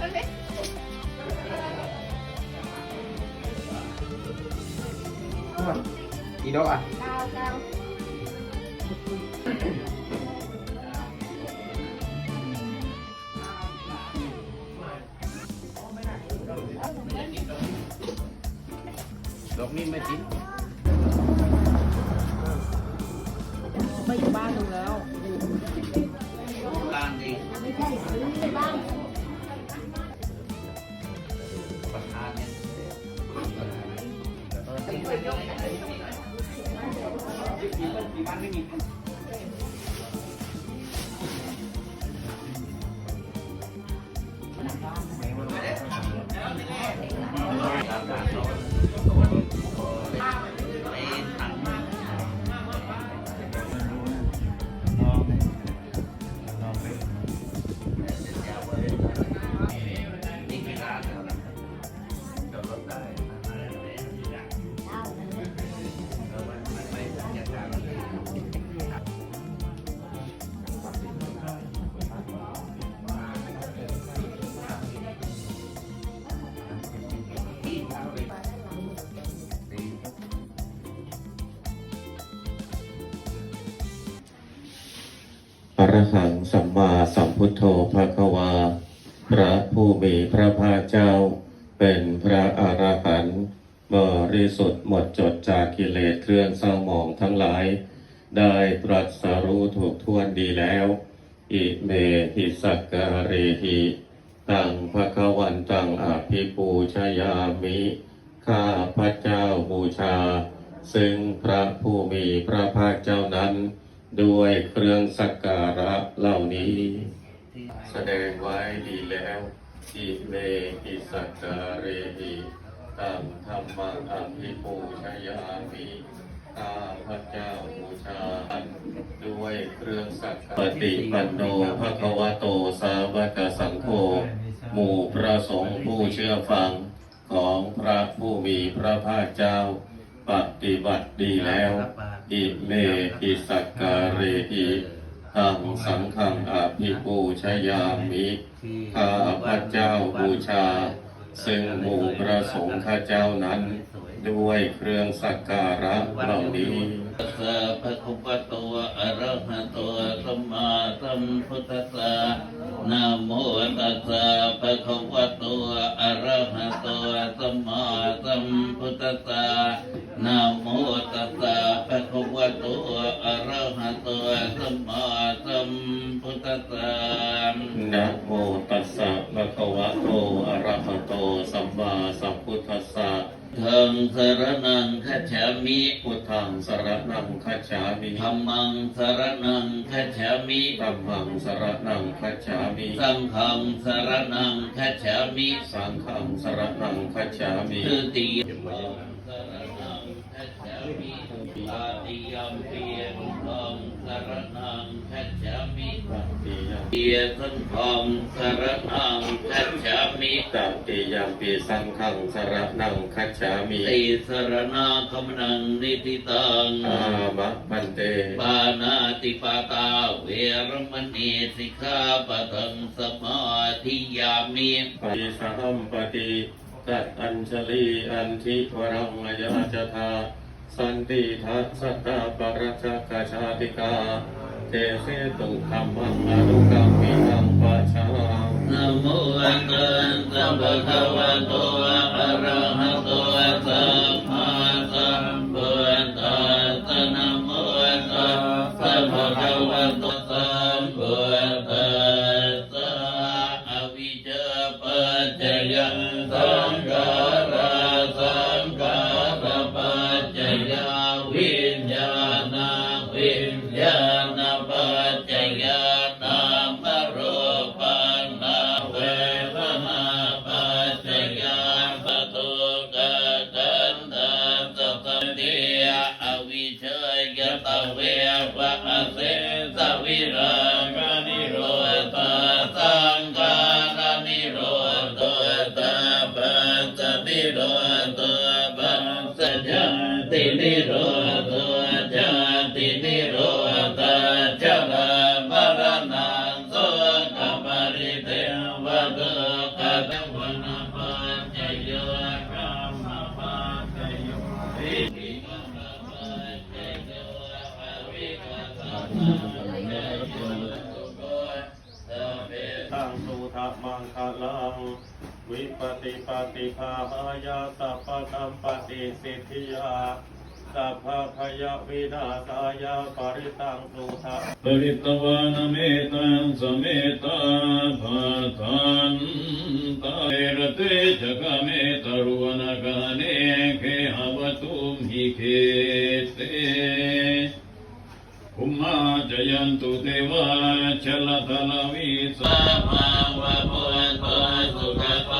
อีดอกอะดาวดาวดอกนี้ไม่ เออที่บ้านไม่มี อรหังสัมมาสัมพุทโธภะคะวา พระผู้มีพระภาคเจ้า เป็นพระอรหันต์บริสุทธิ์หมดจดจากกิเลสเครื่องเศร้าหมองทั้งหลาย ได้ตรัสรู้ถูกท่วนดีแล้ว อิเมหิสักการิหิตังภะคะวันตังอภิปูชยามิ ข้าพระเจ้าบูชา ซึ่งพระผู้มีพระภาคเจ้านั้น ด้วยเครื่องสักการะเหล่านี้ แสดงไว้ดีแล้วอิเมหิสักการิหิตังธรรมังอภิปูชยามิข้าพระเจ้าบูชาด้วยเครื่องสักการปฏิปันโนภะคะวะโตสาวกสังโฆหมู่พระสงฆ์ผู้เชื่อฟังของพระผู้มีพระภาคเจ้า ปฏิบัติดีแล้ว อิเมหิสักการิหิทังสังฆังอาภิปูชยามิข้าพระเจ้าบูชา ซึ่งหมู่พระสงฆ์ข้าเจ้านั้น ด้วยเครื่องสักการะเหล่านี้ตัสสะภะคะวะโตอะระหะโตสัมมาสัมพุทธัสสะนะโมตัสสะภะคะวะโตอะระหะโตสัมมาสัมพุทธัสสะนะโมตัสสะภะคะวะโตอะระหะโตสัมมาสัมพุทธัสสะนะโมตัสสะภะคะวะโตอะระหะโตสัมมาสั สรนังคัจฉามิพุทธังสรนังคัจฉามิธรรมังสรนังคัจฉามิธรรมังสรนังคัจฉามิสังฆังสรนังคัจฉามิสังฆังสรนังคัจฉามิทุติยมสรนังคัจฉามิตาติยมเปียมังสรนังคัจฉามิ ตั ติยมเปียสังฆังสรนังคัจฉามิตัติยมปีสังฆังสรณังคัจฉามิติสรณาคมนังนิติตังอามะมันเตปานาติปาตาเวรมณีสิกขาปะทังสมาธิยามิปฏิสัมปฏิตัดอัญชลีอันทิวรังอายาจทาสันติทัสสตตาปรัชกชาติกา เทเสตุธรรมังอนุกรรมินังปัชชานะโมตัสสะภะคะวะโตอะระหะโตสัม โรตุปังสจตินิโรตุจตินิโรตจลามารณังสุขปริเทวะตุกะตวนาปัญญโยกรรมปัจริะปัจจโยทัตังสุธรรมังคลัง วิปติปฏิภาหายาสัพพสัมปติสิทธิยาสัพพพยวินาศายาปริตังสุทะปริตวานเมตังสเมตาภาทันตาเอรเตจกเมตรุวนกาเนเคหวตุมหิเคเตอุมาจยันตุเทวาชลตลวิสาภาวะพุทโธสุขปะ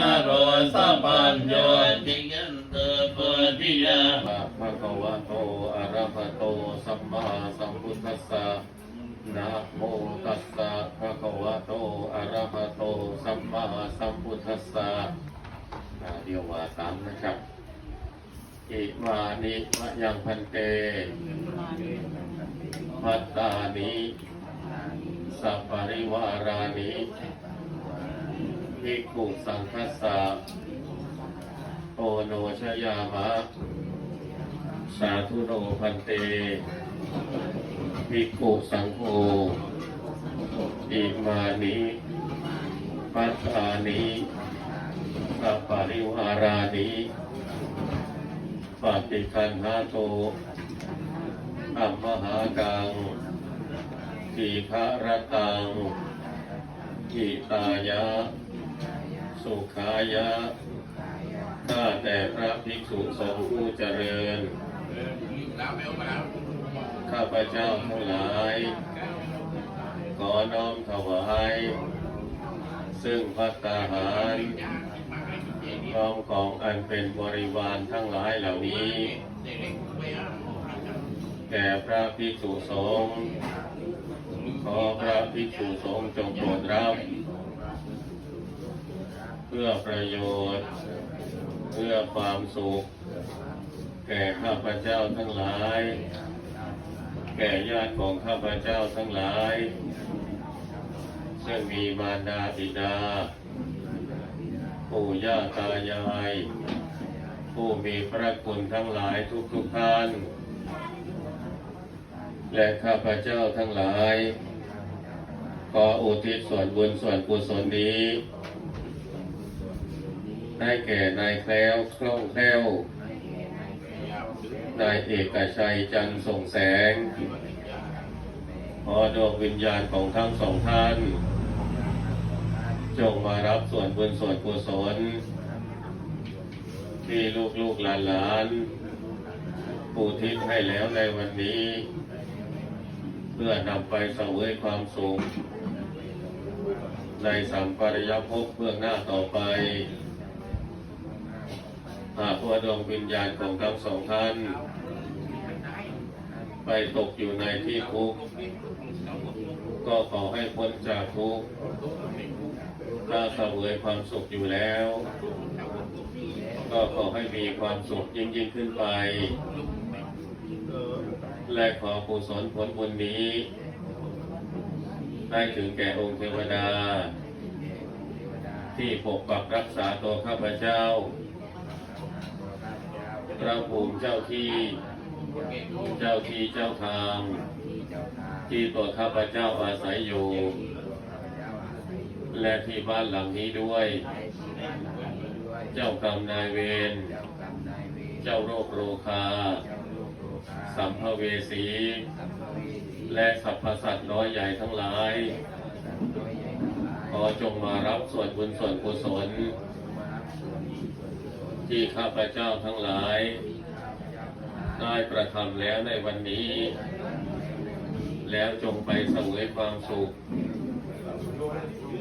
นะโรสัมปัญโยติยันเตปฏิยาภะคะวะโตอะระหะโตสัมมาสัมพุทธัสสะนะโมตัสสะภะคะวะโตอะระหะโตสัมมาสัมพุทธัสสะอ่าเรียวว่าตามนะครับอิมานิมะยังพันเตพัตตานิสัพปริวารานิ ภิกขุสังคัสสะโอโนชยามะ สาธุโนพันเตภิกขุสังโฆอิมานิปัตตานิสัปริวารานิปฏิคันหาโตอัมมหากังทีฆรตังอิตายะ สุขายะข้าแต่พระภิกษุสงฆ์ผู้เจริญ ข้าพเจ้าทั้งหลาย ขอน้อมถวาย ซึ่งพัตตาหารพร้อมของอันเป็นบริวารทั้งหลายเหล่านี้ แก่พระภิกษุสงฆ์ขอพระภิกษุสงฆ์จงโปรดรับเพื่อประโยชน์ เพื่อความสุข แก่ข้าพเจ้าทั้งหลาย แก่ญาติของข้าพเจ้าทั้งหลาย ซึ่งมีมารดาบิดา ปู่ย่าตายาย ผู้มีพระคุณทั้งหลายทุกทุกท่าน และข้าพเจ้าทั้งหลาย ขออุทิศส่วนบุญส่วนกุศลนี้ ได้แก่นายแคล้วคล่องแคล่วนายเอกชัยจันทร์ส่งแสง ขอดวงวิญญาณของทั้งสองท่าน จงมารับส่วนบุญส่วนกุศลที่ลูกลูกหลานหลานปูทิศให้แล้วในวันนี้ เพื่อนำไปเสวยความสุขในสัมปรยภพเบื้องหน้าต่อไป หากว่าดวงวิญญาณของทั้งสองท่าน ไปตกอยู่ในที่ทุก ก็ขอให้พ้นจากทุกถ้าเสวยความสุขอยู่แล้ว ก็ขอให้มีความสุขยิ่งยิ่งขึ้นไป และขอกุศลผลบุญนี้ ได้ถึงแก่องค์เทวดา ที่ปกปักรักษาตัวข้าพเจ้า พระภูมิเจ้าที่ เจ้าที่เจ้าทาง ที่ตัวข้าพเจ้าอาศัยอยู่ และที่บ้านหลังนี้ด้วย เจ้ากรรมนายเวร เจ้าโรคโรคา สัมภเวสี และสรรพสัตว์น้อยใหญ่ทั้งหลาย ขอจงมารับส่วนบุญส่วนกุศล ที่ข้าพเจ้าทั้งหลาย ได้กระทำแล้วในวันนี้ แล้วจงไปเสวยความสุข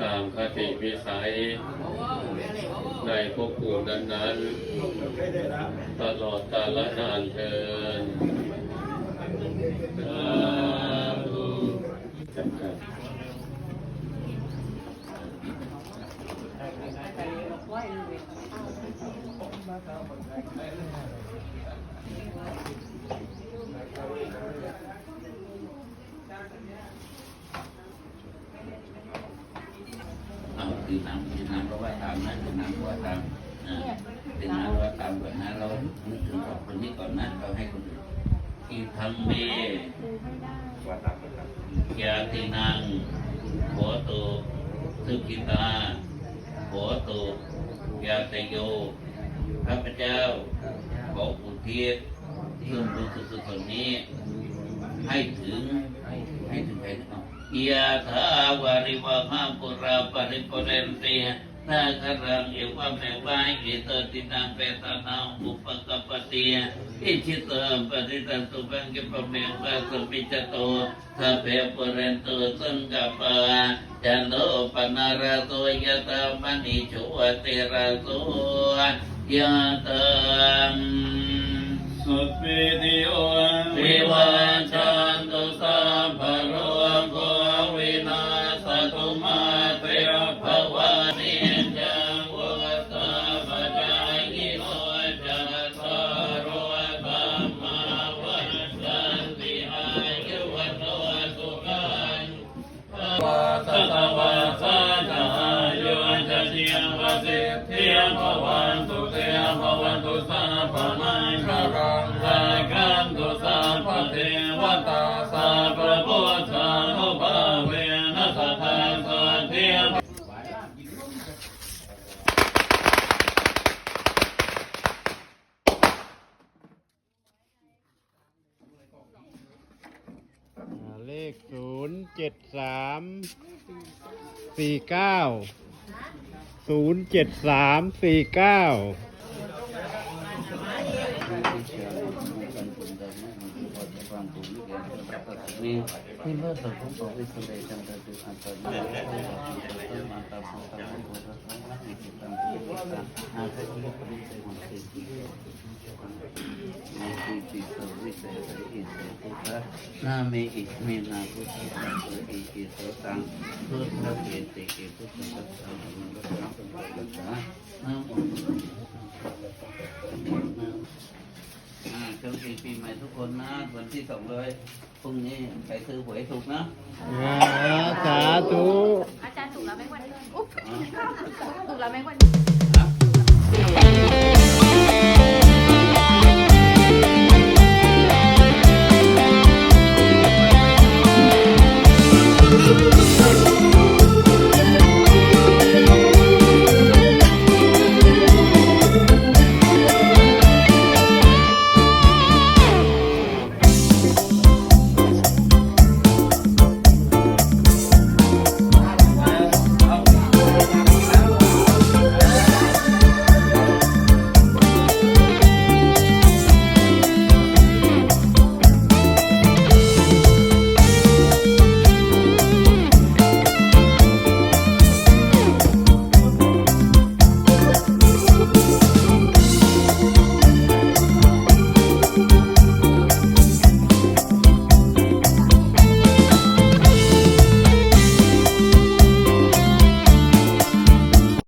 ตามคติวิสัย ในภพภูมินั้นๆ ตลอดกาลนานเทินสาธุ ครับครับเอาคือน้ำคือน้ำเพราะว่าตามนะคือน้ำเพราะว่าตามนะคือน้ำเพราะว่าตามแบบนั้นเรานึกถึงคนนี้ก่อนนะเราให้คนอื่นอิทัมเมยาตินังโหตุสุขิตาโหตุ ยาตโยข้าพเจ้าขออุทิศส่วนบุญสุดๆนี้ ให้ถึงให้ถึงใครถึงเอายะถาวาริวหาปุราปริปุเรนติ นาคารังเอวะเมวะอิโตตินังเปตานังอุปกปปติอิชิตังปฏิตันตุปังกิปเมวะสุปิจโตสัพเพปุเรนตุสังกปะจันโนปนาราโตยะตามณิโชติราโตยะตังสุปิติโอวิวัช เตยมวันตุสัพพมังคารังลากันตุสัพพเทวตาสัพพุทธานุภาเวนัสทาสัทเทียเลขศูนย์เจ็ดสามสี่เก้าศูนย์เจ็ดสามสี่เก้า มีที่เมื่อสังคมต่อวิสุทธิ์จันทร์ตุอันตรายต้นมาตาสังตาโพธิ์สังฆนิจิตังปิตังอาภัยอุปนิสัยมันเป็นที่นาทีจิตวิเศษอิเศษพุทธนาเมอิเมนาพุทธสังอิอิโสตังพุทธเกติเกพุทธสังฆมันก็สังสมบัติษามอ่าเจ้าปีใหม่ทุกคนนะวันที่สองเลย พรุ่งนี้ใครซื้อหวยถูกนะอ่าสาธุอาจารย์ถูกแล้วไหมวันนี้อุ๊บอ่าถูกแล้วไหมวันครับ